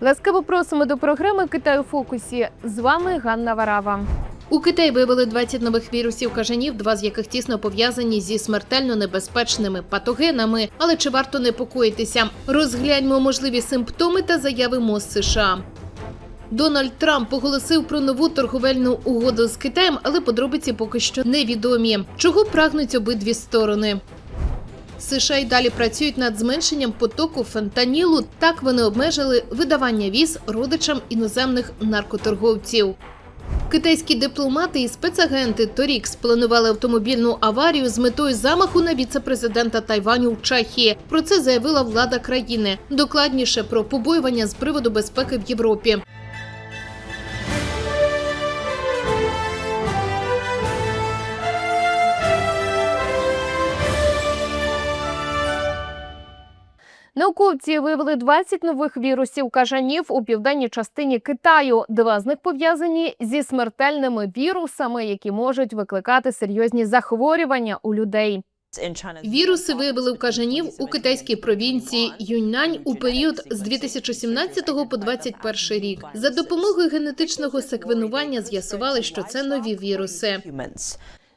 Ласкаво просимо до програми Китай у фокусі. З вами Ганна Варава. У Китаї виявили 20 нових вірусів кажанів, два з яких тісно пов'язані зі смертельно небезпечними патогенами. Але чи варто непокоїтися? Розгляньмо можливі симптоми та заяви МОЗ США. Дональд Трамп оголосив про нову торговельну угоду з Китаєм, але подробиці поки що невідомі. Чого прагнуть обидві сторони? США й далі працюють над зменшенням потоку фентанілу. Так вони обмежили видавання віз родичам іноземних наркоторговців. Китайські дипломати і спецагенти торік спланували автомобільну аварію з метою замаху на віце-президента Тайваню в Чехії. Про це заявила влада країни. Докладніше про побоювання з приводу безпеки в Європі. Науковці виявили 20 нових вірусів кажанів у південній частині Китаю. Два з них пов'язані зі смертельними вірусами, які можуть викликати серйозні захворювання у людей. Віруси виявили у кажанів у китайській провінції Юньнань у період з 2017 по 2021 рік. За допомогою генетичного секвенування з'ясували, що це нові віруси.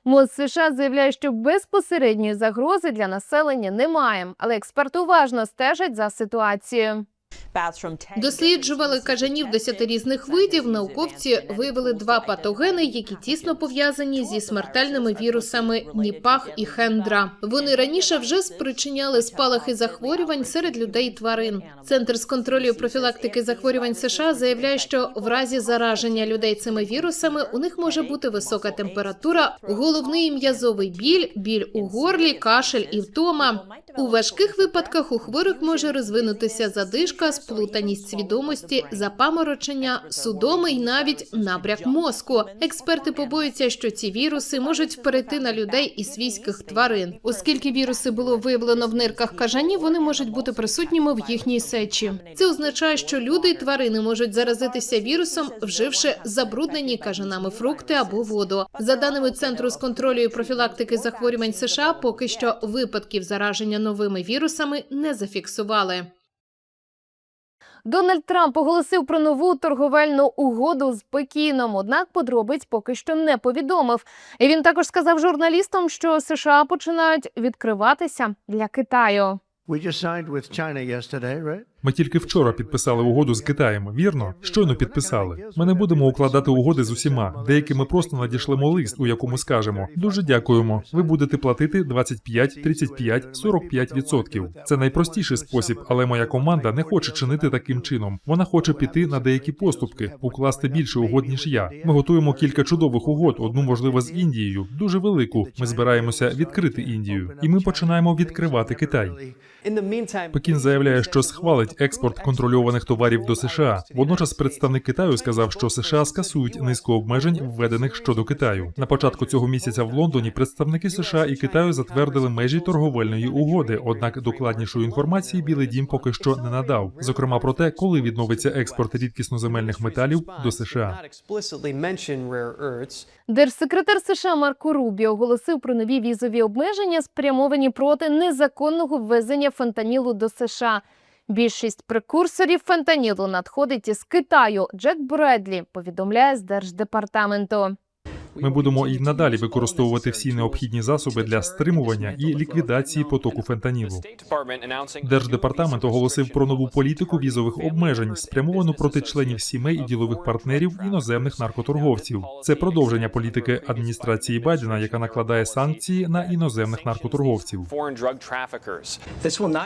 МОЗ США заявляє, що безпосередньої загрози для населення немає, але експерти уважно стежать за ситуацією. Досліджували кажанів 10 різних видів. Науковці виявили два патогени, які тісно пов'язані зі смертельними вірусами Ніпах і Хендра. Вони раніше вже спричиняли спалахи захворювань серед людей і тварин. Центр з контролю профілактики захворювань США заявляє, що в разі зараження людей цими вірусами у них може бути висока температура, головний м'язовий біль, біль у горлі, кашель і втома. У важких випадках у хворих може розвинутися задишка, сплутаність свідомості, запаморочення, судоми і навіть набряк мозку. Експерти побоюються, що ці віруси можуть перейти на людей і свійських тварин. Оскільки віруси було виявлено в нирках кажанів, вони можуть бути присутніми в їхній сечі. Це означає, що люди і тварини можуть заразитися вірусом, вживши забруднені кажанами фрукти або воду. За даними центру з контролю і профілактики захворювань США, поки що випадків зараження новими вірусами не зафіксували. Дональд Трамп оголосив про нову торговельну угоду з Пекіном. Однак подробиць поки що не повідомив. І він також сказав журналістам, що США починають відкриватися для Китаю. We just signed with China yesterday, right? Ми тільки вчора підписали угоду з Китаєм. Вірно, щойно підписали. Ми не будемо укладати угоди з усіма. Деякі ми просто надішлемо лист, у якому скажемо дуже дякуємо. Ви будете платити 25, 35, 45 відсотків. Це найпростіший спосіб, але моя команда не хоче чинити таким чином. Вона хоче піти на деякі поступки, укласти більше угод ніж я. Ми готуємо кілька чудових угод. Одну можливо з Індією, дуже велику. Ми збираємося відкрити Індію, і ми починаємо відкривати Китай. Пекін заявляє, що схвалить експорт контрольованих товарів до США. Водночас представник Китаю сказав, що США скасують низку обмежень, введених щодо Китаю. На початку цього місяця в Лондоні представники США і Китаю затвердили межі торговельної угоди. Однак докладнішої інформації Білий Дім поки що не надав. Зокрема про те, коли відновиться експорт рідкісноземельних металів до США. Держсекретар США Марко Рубі оголосив про нові візові обмеження, спрямовані проти незаконного ввезення фентанілу до США. Більшість прекурсорів фентанілу надходить із Китаю. Джек Бредлі повідомляє з держдепартаменту. Ми будемо і надалі використовувати всі необхідні засоби для стримування і ліквідації потоку фентанілу. Держдепартамент оголосив про нову політику візових обмежень, спрямовану проти членів сімей і ділових партнерів іноземних наркоторговців. Це продовження політики адміністрації Байдена, яка накладає санкції на іноземних наркоторговців.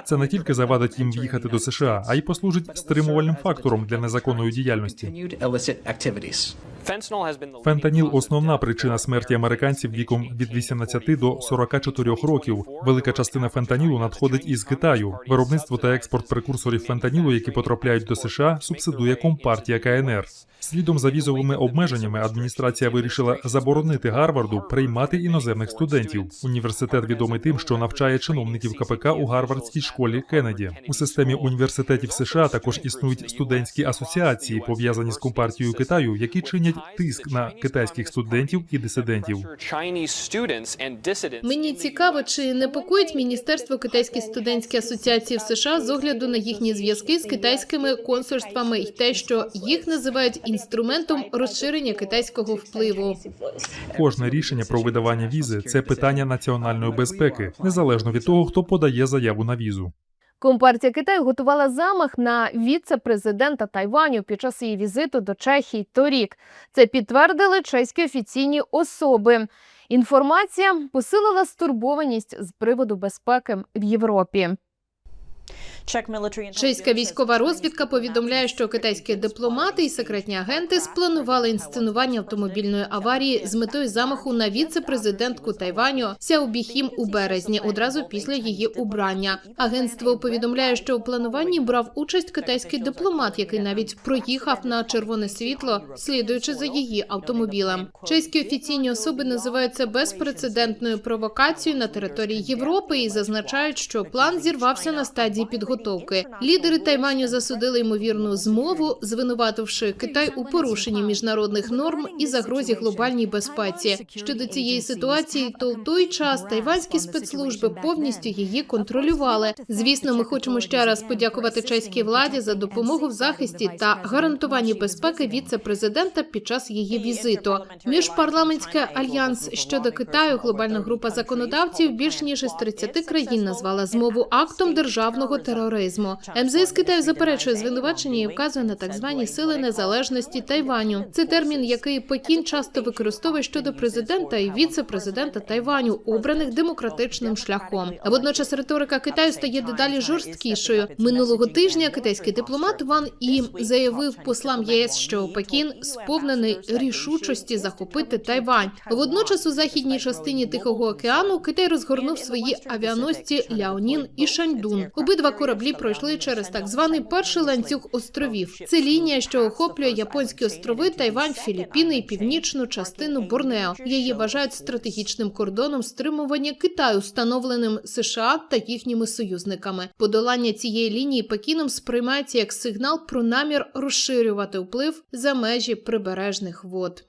Це не тільки завадить їм в'їхати до США, а й послужить стримувальним фактором для незаконної діяльності. Фентаніл – основна причина смерті американців віком від 18 до 44 років. Велика частина фентанілу надходить із Китаю. Виробництво та експорт прекурсорів фентанілу, які потрапляють до США, субсидує компартія КНР. Слідом за візовими обмеженнями адміністрація вирішила заборонити Гарварду приймати іноземних студентів. Університет відомий тим, що навчає чиновників КПК у Гарвардській школі Кеннеді. У системі університетів США також існують студентські асоціації, пов'язані з компартією Китаю, які чинять чинять тиск на китайських студентів і дисидентів. Мені цікаво, чи непокоїть Міністерство китайської студентської асоціації в США з огляду на їхні зв'язки з китайськими консульствами і те, що їх називають інструментом розширення китайського впливу. Кожне рішення про видавання візи це питання національної безпеки, незалежно від того, хто подає заяву на візу. Компартія Китаю готувала замах на віце-президента Тайваню під час її візиту до Чехії торік. Це підтвердили чеські офіційні особи. Інформація посилила стурбованість з приводу безпеки в Європі. Чеська військова розвідка повідомляє, що китайські дипломати і секретні агенти спланували інсценування автомобільної аварії з метою замаху на віце-президентку Тайваню Сяобіхім у березні, одразу після її убрання. Агентство повідомляє, що у плануванні брав участь китайський дипломат, який навіть проїхав на червоне світло, слідуючи за її автомобілем. Чеські офіційні особи називають це безпрецедентною провокацією на території Європи і зазначають, що план зірвався на стадії підготовки. Лідери Тайваню засудили ймовірну змову, звинувативши Китай у порушенні міжнародних норм і загрозі глобальній безпеці. Щодо цієї ситуації, то в той час тайванські спецслужби повністю її контролювали. Звісно, ми хочемо ще раз подякувати чеській владі за допомогу в захисті та гарантуванні безпеки віце-президента під час її візиту. Міжпарламентський альянс щодо Китаю, глобальна група законодавців більш ніж із 30 країн назвала змову актом державного тероризму. МЗС Китаю заперечує звинувачення і вказує на так звані сили незалежності Тайваню. Це термін, який Пекін часто використовує щодо президента і віце-президента Тайваню, обраних демократичним шляхом. А водночас риторика Китаю стає дедалі жорсткішою. Минулого тижня китайський дипломат Ван І заявив послам ЄС, що Пекін сповнений рішучості захопити Тайвань. Водночас у західній частині Тихого океану Китай розгорнув свої авіаносці Ляонін і Шаньдун. Обидва кораблі пройшли через так званий перший ланцюг островів. Це лінія, що охоплює японські острови, Тайвань, Філіппіни і північну частину Борнео. Її вважають стратегічним кордоном стримування Китаю, встановленим США та їхніми союзниками. Подолання цієї лінії Пекіном сприймається як сигнал про намір розширювати вплив за межі прибережних вод.